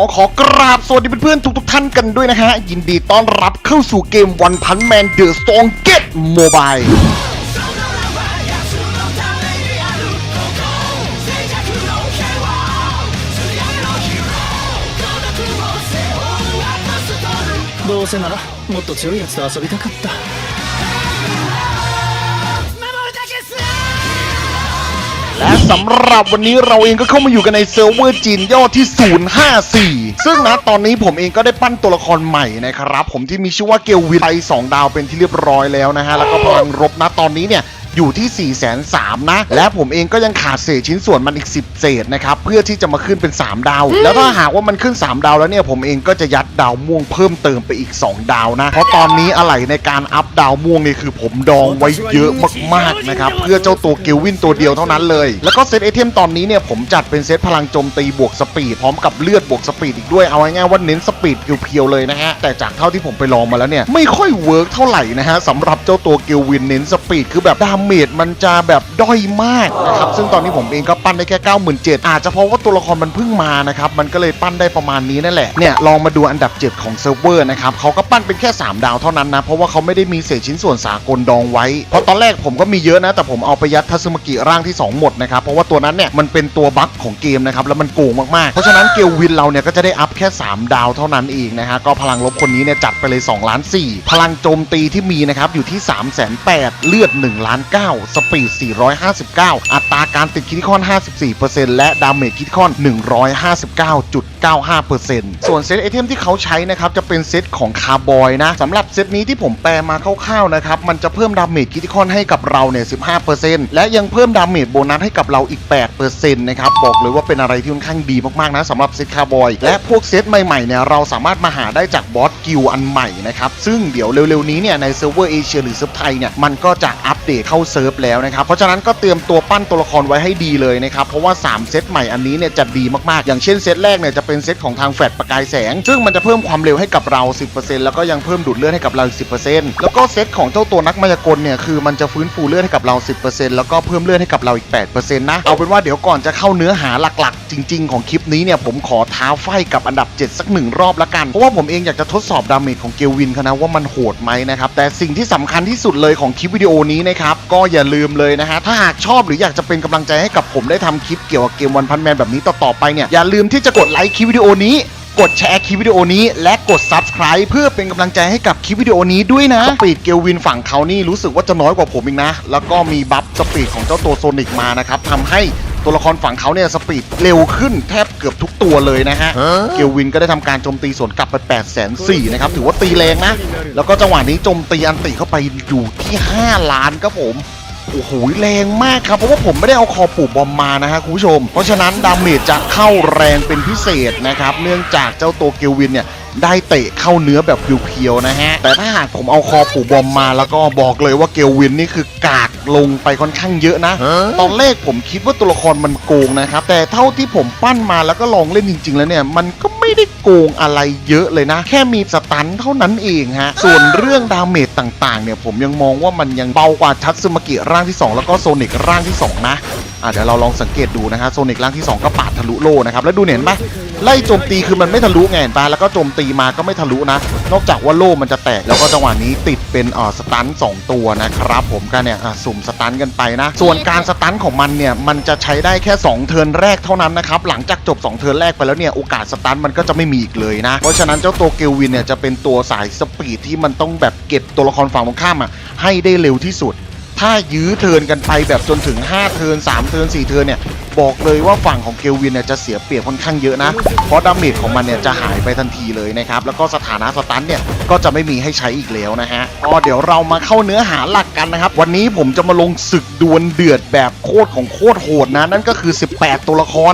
อขอกราบสวัสดีเพื่อนๆทุกๆท่านกันด้วยนะฮะ ยินดีต้อนรับเข้าสู่เกม One Punch Man The Strong Get Mobile どうせならもっと強いやつと遊びたかった และ สำหรับวันนี้เราเองก็เข้ามาอยู่กันในเซิร์ฟเวอร์จีนย่อที่ 054 ซึ่งนะตอนนี้ผมเองก็ได้ปั้นตัวละครใหม่นะครับ ผมที่มีชื่อว่าเกลวินไป2ดาวเป็นที่เรียบร้อยแล้วนะฮะ แล้วก็พลังรบนะตอนนี้เนี่ยอยู่ที่4 3 0 0 0นะ และผมเองก็ยังขาดเศษชิ้นส่วนมันอีก 10 เศษนะครับ เพื่อที่จะมาขึ้นเป็น 3 ดาว แล้วถ้าหากว่ามันขึ้น 3 ดาวแล้วเนี่ย ผมเองก็จะยัดดาวม่วงเพิ่มเติมไปอีก 2 ดาวนะ เพราะตอนนี้อะไรในการอัพดาวม่วงนี่คือผมดองไว้เยอะมากๆนะครับ เพื่อเจ้าตัวเกลวินตัวเดียวเท่านั้นเลย แล้วก็เซตไอเทมตอนนี้เนี่ยผมจัดเป็นเซตพลังโจมตีบวกสปีดพร้อมกับเลือดบวกสปีดอีกด้วยเอาง่ายๆว่าเน้นสปีดเพียวๆเลยนะฮะแต่จากเท่าที่ผมไปลองมาแล้วเนี่ยไม่ค่อยเวิร์กเท่าไหร่นะฮะสำหรับเจ้าตัวเกลวินเน้นสปีดคือแบบดาเมจมันจะแบบด้อยมากนะครับซึ่งตอนนี้ผมเองก็ปั้นได้แค่ 97อาจจะเพราะว่าตัวละครมันเพิ่งมานะครับมันก็เลยปั้นได้ประมาณนี้นั่นแหละเนี่ยลองมาดูอันดับ 7 ของเซิร์ฟเวอร์นะครับเขาก็ปั้นเป็นแค่ 3 ดาวเท่านั้นนะเพราะว่าเขาไม่ได้มีเศษชิ้นส่วนสากลดองไว้เพราะตอนแรกผมก็มีเยอะนะแต่ผมเอาไปยัดทัศมกิร่างที่ 2 หมดนะครับเพราะว่าตัวนั้นเนี่ยมันเป็นตัวบั๊กของเกมนะครับแล้วมันโกงมากๆ เพราะฉะนั้นเกลวินเราเนี่ยก็จะได้อัพแค่ 3 ดาวเท่านั้นเองนะฮะก็พลังลบคนนี้เนี่ยจัดไปเลย2ล้าน4พลังโจมตีที่มีนะครับอยู่ที่ 3 8 0 0 0เลือด1ล้าน9สปีด 459 อัตราการติดคิดคอน 54%และดาเมจคิดคอน 159.95%ส่วนเซตไอเทมที่เขาใช้นะครับจะเป็นเซตของคาร์บอยนะสำหรับเซตนี้ที่ผมแปลมาคร่าวๆนะครับมันจะเพิ่มดาเมจคิดคอนให้กับเราเนี่ย 15%และยังเพิ่มดาเมจโบนัสให้กับเราอีก 8%นะครับ บอกเลยว่าเป็นอะไรที่ค่อนข้างดีมากๆนะสำหรับเซตคาร์บอย และพวกเซตใหม่ๆเนี่ยเราสามารถมาหาได้จากบอสกิลอันใหม่นะครับ ซึ่งเดี๋ยวเร็วๆนี้เนี่ยในเซิร์ฟเวอร์เอเชียหรือเซิร์ฟไทยเนี่ยมันก็จะอัปเดตเข้าเซิร์ฟแล้วนะครับ เพราะฉะนั้นก็เตรียมตัวปั้นตัวละครไว้ให้ดีเลยนะครับ เพราะว่า 3 เซตใหม่อันนี้เนี่ยจะดีมากๆ อย่างเช่นเซตแรกเนี่ยจะเป็นเซตของทางแฟลชประกายแสง ซึ่งมันจะเพิ่มความเร็วให้กับเรา 10%แล้วก็ยังเพิ่มดูดเลือดให้กับเราอีก10%แล้วก็เซตของเจ้าตัวนักมายากลเนี่ยคือมันจะฟื้นฟูเลือดให้กับเรา 10%แล้วก็เพิ่มเลือดให้กับเราอีก 8%นะ เอาเป็นว่าเดี๋ยวก่อนจะเข้าเนื้อหาหลักๆ จริง ๆ ของคลิปนี้เนี่ยผมขอท้าไฟกับอันดับ 7 สักหนึ่งรอบละกัน เพราะว่าผมเองอยากจะทดสอบดาเมจของเกลวินเขานะว่ามันโหดไหมนะครับ แต่สิ่งที่สำคัญที่สุดเลยของคลิปวิดีโอนี้นะครับ ก็อย่าลืมเลยนะฮะ ถ้าหากชอบหรืออยากจะเป็นกำลังใจให้กับผมได้ทำคลิปเกี่ยวกับเกมวันพันแมนแบบนี้ต่อๆไปเนี่ยอย่าลืมที่จะกดไลค์คลิปวิดีโอนี้ กดแชร์คลิปวิดีโอนี้ และกด Subscribe เพื่อเป็นกำลังใจให้กับคลิปวิดีโอนี้ด้วยนะ สปีดเกลวินฝั่งเขานี่รู้สึกว่าจะน้อยกว่าผมอีกนะ แล้วก็มีบัฟสปีดของเจ้าตัวโซนิกมานะครับทำให้ตัวละครฝั่งเขาเนี่ยสปีดเร็วขึ้นแทบเกือบทุกตัวเลยนะฮะ เกลวินก็ได้ทำการโจมตีสวนกลับไป8 0 0 0 0 0นะครับ ถือว่าตีแรงนะ แล้วก็จังหวะนี้โจมตีอันติเข้าไปอยู่ที่ 5 ล้านครับผม โอ้โหแรงมากครับ เพราะว่าผมไม่ได้เอาคอปูบอมมานะฮะคุณผู้ชม เพราะฉะนั้นดาเมจจะเข้าแรงเป็นพิเศษนะครับ เนื่องจากเจ้าตัวเกลวินเนี่ย ได้เตะเข้าเนื้อแบบเพียวๆนะฮะ แต่ถ้าหากผมเอาคอปูบอมมาแล้วก็บอกเลยว่าเกลวินนี่คือกากลงไปค่อนข้างเยอะนะ ตอนแรกผมคิดว่าตัวละครมันโกงนะครับ แต่เท่าที่ผมปั้นมาแล้วก็ลองเล่นจริง ๆ แล้วเนี่ย มันก็ไม่ได้โกงอะไรเยอะเลยนะ แค่มีสตันเท่านั้นเองฮะ ส่วนเรื่องดาเมจต่างๆ เนี่ยผมยังมองว่ามันยังเบากว่าทัตสึมากิร่างที่ 2 แล้วก็โซนิกร่างที่ 2 นะอะเดี๋ยวเราลองสังเกตดูนะฮะโซนิกร่างที่ 2 ก็ปาด ทะลุโลนะครับ แล้วดูเนี่ยเห็นปะไล่โจมตีคือมันไม่ทะลุไงเห็นปะแล้วก็โจมตีมาก็ไม่ทะลุนะ นอกจากว่าโล่มันจะแตกแล้วก็จังหวะนี้ติดเป็นอ่อสตันสองตัวนะครับผมก็เนี่ยอะสุ่มสตันกันไปนะ ส่วนการสตันของมันเนี่ยมันจะใช้ได้แค่ 2 เทิร์นแรกเท่านั้นนะครับหลังจากจบ 2 เทิร์นแรกไปแล้วเนี่ยโอกาสสตันมันก็จะไม่มีอีกเลยนะเพราะฉะนั้นเจ้าตัวเกลวินเนี่ยจะเป็นตัวสายสปีดที่มันต้องแบบเก็บตัวละครฝั่งตรงข้ามอะให้ได้เร็วที่สุด ถ้ายื้อเทินกันไปแบบจนถึง 5 เทิน3 เทิน4 เทินเนี่ย บอกเลยว่าฝั่งของเกลวินเนี่ยจะเสียเปรียบค่อนข้างเยอะนะ เพราะดาเมจของมันเนี่ยจะหายไปทันทีเลยนะครับ แล้วก็สถานะสตันเนี่ยก็จะไม่มีให้ใช้อีกแล้วนะฮะก็เดี๋ยวเรามาเข้าเนื้อหาหลักกันนะครับ วันนี้ผมจะมาลงศึกดวลเดือดแบบโคตรของโคตรโหดนะ นั่นก็คือ 18 ตัวละคร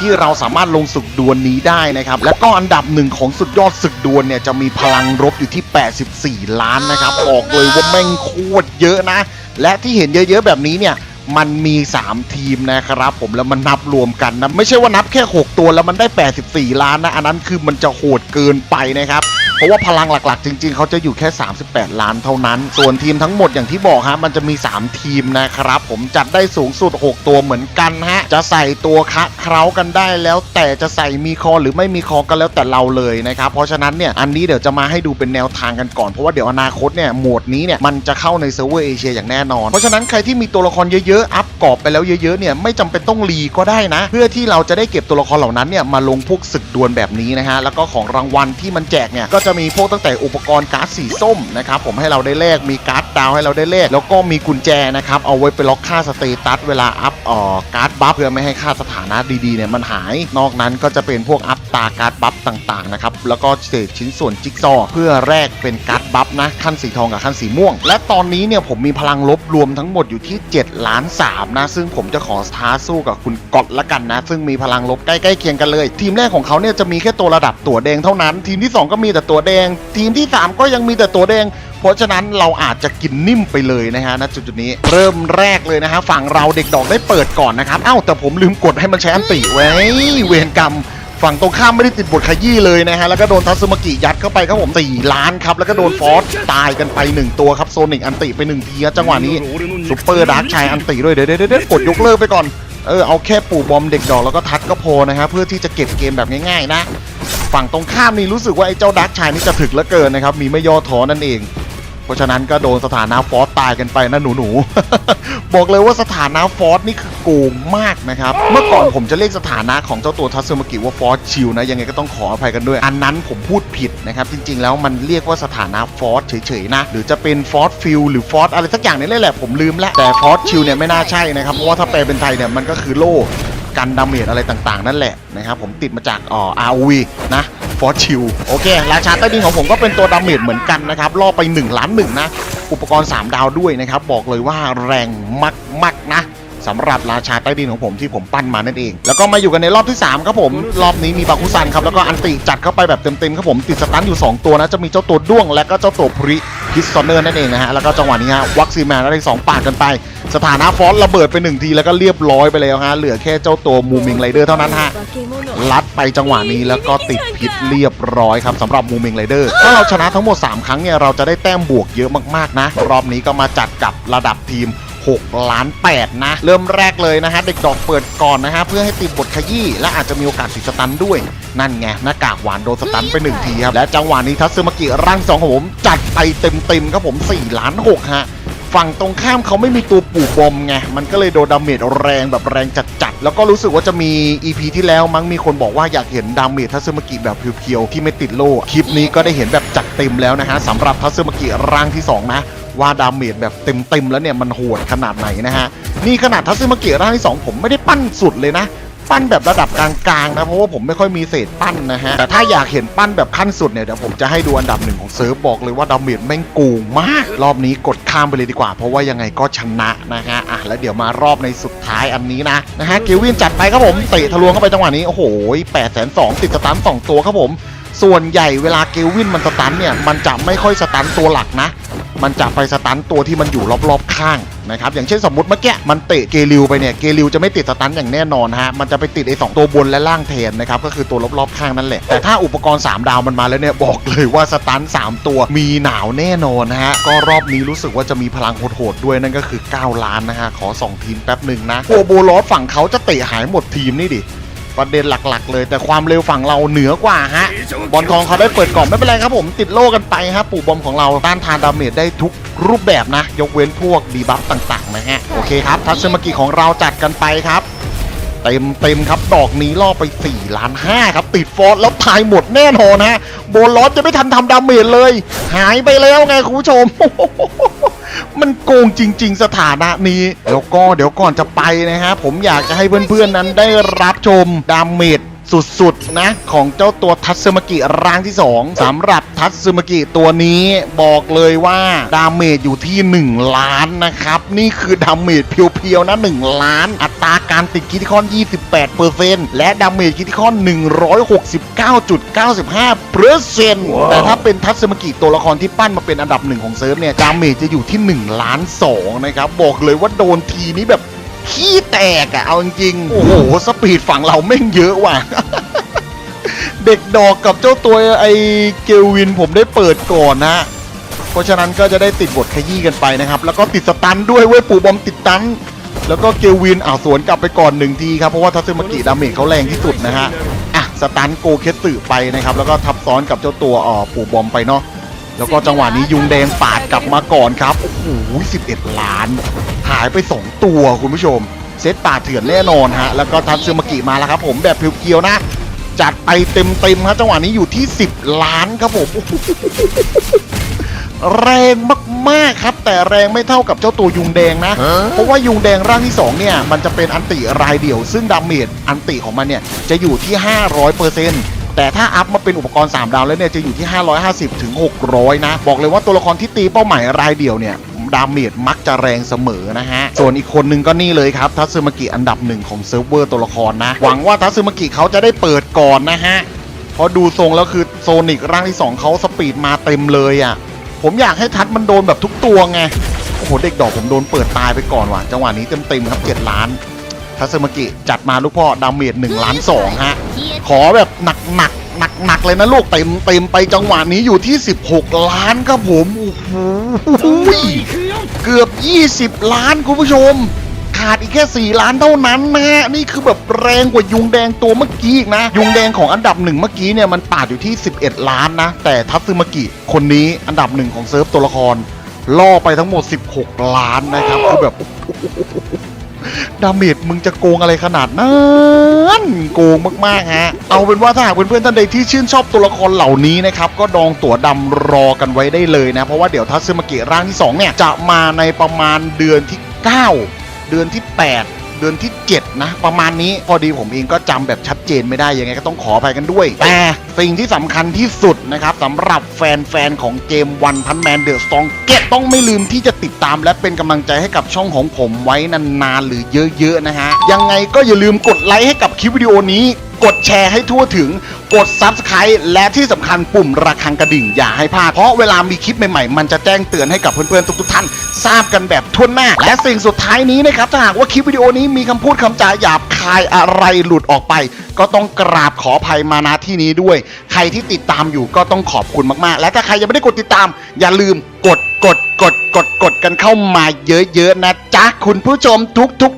ที่เราสามารถลงศึกดวลนี้ได้นะครับ และก็อันดับหนึ่งของสุดยอดศึกดวลเนี่ยจะมีพลังรบอยู่ที่ 84 ล้านนะครับบอกเลยว่าแม่งโคตรเยอะนะ และที่เห็นเยอะๆแบบนี้เนี่ยมันมี 3 ทีมนะครับผมแล้วมันนับรวมกันนะ ไม่ใช่ว่านับแค่ 6 ตัวแล้วมันได้ 84 ล้านนะ อันนั้นคือมันจะโหดเกินไปนะครับ เพราะว่าพลังหลักๆ จริง ๆ เขาจะอยู่แค่ 38 ล้านเท่านั้น ส่วนทีมทั้งหมดอย่างที่บอกฮะมันจะมี 3 ทีมนะครับ ผมจัดได้สูงสุด 6 ตัวเหมือนกันฮะ จะใส่ตัวคะเคล้ากันได้แล้วแต่จะใส่มีคอหรือไม่มีคอก็แล้วแต่เราเลยนะครับ เพราะฉะนั้นเนี่ยอันนี้เดี๋ยวจะมาให้ดูเป็นแนวทางกันก่อนเพราะว่าเดี๋ยวอนาคตเนี่ยโหมดนี้เนี่ยมันจะเข้าในเซิร์ฟเวอร์เอเชียอย่างแน่นอน เพราะฉะนั้นใครที่มีตัวละครเยอะๆ อัพกรอบไปแล้วเยอะๆเนี่ยไม่จำเป็นต้องรีก็ได้นะ เพื่อที่เราจะได้เก็บตัวละครเหล่านั้นเนี่ยมาลงพวกศึกดวลแบบนี้นะฮะแล้วก็ของรางวัลที่มันแจกเนี่ยก็จะมีพวกตั้งแต่อุปกรณ์การ์ดสีส้มนะครับผมให้เราได้แลกมีการ์ดดาวให้เราได้แลกแล้วก็มีกุญแจนะครับเอาไว้ไปล็อกค่าสเตตัสเวลาอัพเอ่อการ์ดบัฟเพื่อไม่ให้ค่าสถานะดีๆเนี่ยมันหาย นอกนั้นก็จะเป็นพวกอัพตาการ์ดบัฟต่างๆนะครับแล้วก็เศษชิ้นส่วนจิ๊กซอเพื่อแลกเป็นการ์ดบัฟนะขั้นสีทองกับขั้นสีม่วง และตอนนี้เนี่ยผมมีพลังลบรวมทั้งหมดอยู่ที่7ล้าน3นะซึ่งผมจะขอท้าสู้กับคุณก๊อตละกันนะ ซึ่งมีพลังลบใกล้ๆเคียงกันเลย ทีมแรกของเขาเนี่ยจะมีแค่ตัวระดับตัวแดงเท่านั้น ทีมที่ 2 ก็มีแต่ตัวแดง ทีมที่ 3 ก็ยังมีแต่ตัวแดง เพราะฉะนั้นเราอาจจะกินนิ่มไปเลยนะฮะณจุดๆนี้ เริ่มแรกเลยนะฮะฝั่งเราเด็กดอกได้เปิดก่อนนะครับเอ้าแต่ผมลืมกดให้มันใช้อันติไว้เวรกรรมฝั่งตรงข้ามไม่ได้ติดบทขยี้เลยนะฮะ แล้วก็โดนทัสมากิยัดเข้าไปครับผม4ล้านครับ แล้วก็โดนฟอสตายกันไป 1 ตัวครับโซนิกอันติไป1ทีครับจังหวะนี้ซุปเปอร์ดาร์กชายอันติด้วย เดี๋ยวเดี๋ยวเดี๋ยวกดยกเลิกไปก่อน เออ เอาแค่ปู่บอมเด็กดอกแล้วก็ทัดก็พอนะฮะเพื่อที่จะเก็บเกมแบบง่ายๆนะ ฝั่งตรงข้ามนี่รู้สึกว่าไอ้เจ้าดาร์กชายนี่จะถึกเหลือเกินนะครับ มีไม่ย่อท้อนั่นเอง เพราะฉะนั้นก็โดนสถานะฟอสตายกันไปนะหนูหนูๆบอกเลยว่าสถานะฟอสนี่คือโกงมากนะครับ เมื่อก่อนผมจะเรียกสถานะของเจ้าตัวทัซึมากิว่าฟอสชิลนะยังไงก็ต้องขออภัยกันด้วย อันนั้นผมพูดผิดนะครับ จริง ๆ แล้วมันเรียกว่าสถานะฟอสเฉยๆนะ หรือจะเป็นฟอสฟิลหรือฟอสอะไรสักอย่างนี่แหละผมลืมแล้วแต่ฟอสชิลเนี่ยไม่น่าใช่นะครับเพราะว่าถ้าแปลเป็นไทยเนี่ยมันก็คือโล่ กันดาเมจอะไรต่างๆ นั่นแหละนะครับผมติดมาจากอ่อ ROV นะฟอร์ชิลโอเค ราชาใต้ดินของผมก็เป็นตัวดาเมจเหมือนกันนะครับล่อไป1ล้านหนึ่งนะ อุปกรณ์ 3 ดาวด้วยนะครับ บอกเลยว่าแรงมากๆนะ สำหรับราชาใต้ดินของผมที่ผมปั้นมานั่นเอง แล้วก็มาอยู่กันในรอบที่ 3 ครับผม รอบนี้มีบาคุซันครับ แล้วก็อันติจัดเข้าไปแบบเต็มๆครับผมติดสตันอยู่ 2 ตัวนะ จะมีเจ้าตัวด้วง และก็เจ้าตัวพริพิสซอนเนอร์นั่นเองนะฮะ แล้วก็จังหวะนี้ฮะวัคซีแมนได้สองปากกันไป สถานะฟอสระเบิดไปหนึ่งทีแล้วก็เรียบร้อยไปแล้วฮะเหลือแค่เจ้าตัวมูมิงไรเดอร์เท่านั้นฮะลัดไปจังหวะนี้แล้วก็ติดพิษเรียบร้อยครับสำหรับมูมิงไรเดอร์ถ้าเราชนะทั้งหมด 3 ครั้งเนี่ยเราจะได้แต้มบวกเยอะมากๆนะ รอบนี้ก็มาจัดกับระดับทีม 6 ล้าน 8 นะ เริ่มแรกเลยนะฮะ เด็กดอกเปิดก่อนนะฮะ เพื่อให้ติดบทขยี้และอาจจะมีโอกาสติดสตันด้วย นั่นไง หน้ากากหวานโดนสตันไปหนึ่งทีครับ และจังหวะนี้ทัซึมากิร่างสองของผมจัดไปเต็มๆครับผม4ล้าน6ฮะ ฝั่งตรงข้ามเขาไม่มีตัวปู่บอมไง มันก็เลยโดนดาเมจแรงแบบแรงจัดๆ แล้วก็รู้สึกว่าจะมี EP ที่แล้วมั้งมีคนบอกว่าอยากเห็นดาเมจทัซึมกิแบบเพียวๆ ที่ไม่ติดโล่ คลิปนี้ก็ได้เห็นแบบจัดเต็มแล้วนะฮะสำหรับทัซึมกิร่างที่ 2 นะว่าดาเมจแบบเต็มๆแล้วเนี่ยมันโหดขนาดไหนนะฮะ นี่ขนาดทัซึมกิร่างที่ 2 ผมไม่ได้ปั้นสุดเลยนะ ปั้นแบบระดับกลางๆนะเพราะว่าผมไม่ค่อยมีเศษปั้นนะฮะแต่ถ้าอยากเห็นปั้นแบบขั้นสุดเนี่ยเดี๋ยวผมจะให้ดูอันดับหนึ่งของเซิร์ฟบอกเลยว่าดาเมจแม่งโกงมาก รอบนี้กดข้ามไปเลยดีกว่า เพราะว่ายังไงก็ชนะนะฮะอะแล้วเดี๋ยวมารอบในสุดท้ายอันนี้นะนะฮะเกวินจัดไปครับผมเตะทะลวงเข้าไปจังหวะนี้โอ้โหแปดแสนสองติดสตันสองตัวครับผมส่วนใหญ่เวลาเกวินมันสตันเนี่ย มันจะไม่ค่อยสตันตัวหลักนะ มันจะไปสตันตัวที่มันอยู่รอบๆข้างนะครับอย่างเช่นสมมติเมื่อกี้มันเตะเกลิวไปเนี่ยเกลิวจะไม่ติดสตันอย่างแน่นอนฮะมันจะไปติดไอ้สองตัวบนและล่างแทนนะครับก็คือตัวรอบๆข้างนั่นแหละแต่ถ้าอุปกรณ์ 3 ดาวมันมาแล้วเนี่ยบอกเลยว่าสตัน3 ตัวมีหนาวแน่นอนนะฮะก็รอบนี้รู้สึกว่าจะมีพลังโหดๆด้วยนั่นก็คือ 9 ล้านนะฮะขอ 2 ทีมแป๊บหนึ่งนะโอโบลอสฝั่งเขาจะเตะหายหมดทีมนี่ดิ ประเด็นหลักๆ เลย แต่ความเร็วฝั่งเราเหนือกว่าฮะ บอลทองเขาได้เปิดก่อนไม่เป็นไรครับผม ติดโล่กันไปฮะปู่บอมของเราต้านทานดาเมจได้ทุกรูปแบบนะ ยกเว้นพวกดีบัฟต่างๆนะฮะ โอเคครับทัศมากิของเราจัดกันไปครับเต็มเต็มๆครับดอกนี้ล่อไป4ล้าน5ครับ ติดฟอสแล้วทายหมดแน่นอนฮะโบลอสจะไม่ทันทำดาเมจเลย หายไปแล้วไงคุณผู้ชม มันโกงจริง ๆ สถานะนี้ แล้วก็เดี๋ยวก่อนจะไปนะฮะผมอยากจะให้เพื่อนๆนั้นได้รับชมดาเมจ สุดๆ นะ ของเจ้าตัวทัตสึมากิร่างที่ 2สำหรับทัตสึมากิตัวนี้บอกเลยว่าดาเมจอยู่ที่ 1 ล้านนะครับ นี่คือดาเมจเพียวๆ นะ 1 ล้าน อัตราการติดคิติคอน 28%และดาเมจคิติคอน 169.95เปอร์เซ็นต์แต่ถ้าเป็นทัตสึมากิตัวละครที่ปั้นมาเป็นอันดับหนึ่งของเซิร์ฟเนี่ยดาเมจจะอยู่ที่ 1 ล้าน2นะครับบอกเลยว่าโดนทีนี้แบบขี้แตกอะเอาจริงๆโอ้โหสปีดฝั่งเราแม่งเยอะว่ะ เด็กดอกกับเจ้าตัวไอเกลวินผมได้เปิดก่อนนะ เพราะฉะนั้นก็จะได้ติดบทขยี้กันไปนะครับ แล้วก็ติดสตันด้วยเว้ยปู่บอมติดตัน แล้วก็เกลวินอ่าวสวนกลับไปก่อนหนึ่งทีครับเพราะว่าทัศมากิดาเมจเขาแรงที่สุดนะฮะอะสตันโกเคสสึไปนะครับ แล้วก็ทับซ้อนกับเจ้าตัวอ่อปู่บอมไปเนาะแล้วก็จังหวะนี้ยุงแดงปาดกลับมาก่อนครับ โอ้โห11 ล้าน หายไป 2 ตัวคุณผู้ชม เซตป่าเถื่อนแน่นอนฮะ แล้วก็ทัตซึมากิมาแล้วครับผมแบบเพียวๆนะ จัดไปเต็มๆครับจังหวะนี้อยู่ที่ 10 ล้านครับผมโอ้โหแรงมากๆครับ แต่แรงไม่เท่ากับเจ้าตัวยุงแดงนะ เพราะว่ายุงแดงร่างที่ 2 เนี่ย มันจะเป็นอันติรายเดี่ยว ซึ่งดาเมจอันติของมันเนี่ย จะอยู่ที่ 500%แต่ถ้าอัพมาเป็นอุปกรณ์ 3 ดาวแล้วเนี่ยจะอยู่ที่ 550 ถึง 600 นะ บอกเลยว่าตัวละครที่ตีเป้าหมายรายเดี่ยวเนี่ย ดาเมจมักจะแรงเสมอนะฮะ ส่วนอีกคนนึงก็นี่เลยครับทัตสึมากิอันดับหนึ่งของเซิร์ฟเวอร์ตัวละครนะ หวังว่าทัตสึมากิเขาจะได้เปิดก่อนนะฮะเพราะดูทรงแล้วคือโซนิกร่างที่ 2เขาสปีดมาเต็มเลยอะ่ะ ผมอยากให้ทัดมันโดนแบบทุกตัวไง โอ้โห เด็กดอกผมโดนเปิดตายไปก่อนว่ะ จังหวะนี้เต็มๆครับ 7 ล้านทัตสึมากิจัดมาลูกพ่อดาเมจ1ล้าน2ฮะ ขอแบบหนัก หนักๆเลยนะลูกเต็มเต็มไปจังหวะนี้อยู่ที่ 16 ล้านครับผมโอ้โหเกือบ 20 ล้านคุณผู้ชม ขาดอีกแค่ 4 ล้านเท่านั้นนะฮะนี่คือแบบแรงกว่ายุงแดงตัวเมื่อกี้อีกนะ ยุงแดงของอันดับหนึ่งเมื่อกี้เนี่ยมันปาดอยู่ที่ 11 ล้านนะ แต่ทัตซึมากิคนนี้อันดับหนึ่งของเซิร์ฟตัวละครล่อไปทั้งหมด 16 ล้านนะครับคือแบบ ดาเมจมึงจะโกงอะไรขนาดนั้นโกงมากๆฮะเอาเป็นว่าถ้าหากเพื่อนๆท่านใดที่ชื่นชอบตัวละครเหล่านี้นะครับก็ดองตั๋วดำรอกันไว้ได้เลยนะ เพราะว่าเดี๋ยวทัตซึมเกิร่างที่2เนี่ยจะมาในประมาณเดือนที่ 9 เดือนที่ 8 เดือนที่ 7 นะ ประมาณนี้พอดีผมเองก็จำแบบชัดเจนไม่ได้ยังไงก็ต้องขออภัยกันด้วย แต่สิ่งที่สำคัญที่สุดนะครับสำหรับแฟนๆของเกมวันพันแมนเดอะสตองเกตต้องไม่ลืมที่จะติดตามและเป็นกำลังใจให้กับช่องของผมไว้นานๆหรือเยอะๆนะฮะยังไงก็อย่าลืมกดไลค์ให้กับคลิปวิดีโอนี้กดแชร์ให้ทั่วถึง กด Subscribe และที่สำคัญปุ่มระฆังกระดิ่งอย่าให้พลาด เพราะเวลามีคลิปใหม่ๆ มันจะแจ้งเตือนให้กับเพื่อนๆ ทุกๆท่าน ทราบกันแบบทั่วหน้า และสิ่งสุดท้ายนี้นะครับ ถ้าหากว่าคลิปวิดีโอนี้มีคำพูดคำจาหยาบคายอะไรหลุดออกไป ก็ต้องกราบขออภัยมาณที่นี้ด้วย ใครที่ติดตามอยู่ก็ต้องขอบคุณมากๆ และถ้าใครยังไม่ได้กดติดตาม อย่าลืมกดกดกดกดกดกันเข้ามาเยอะๆนะจ๊ะคุณผู้ชมทุกๆ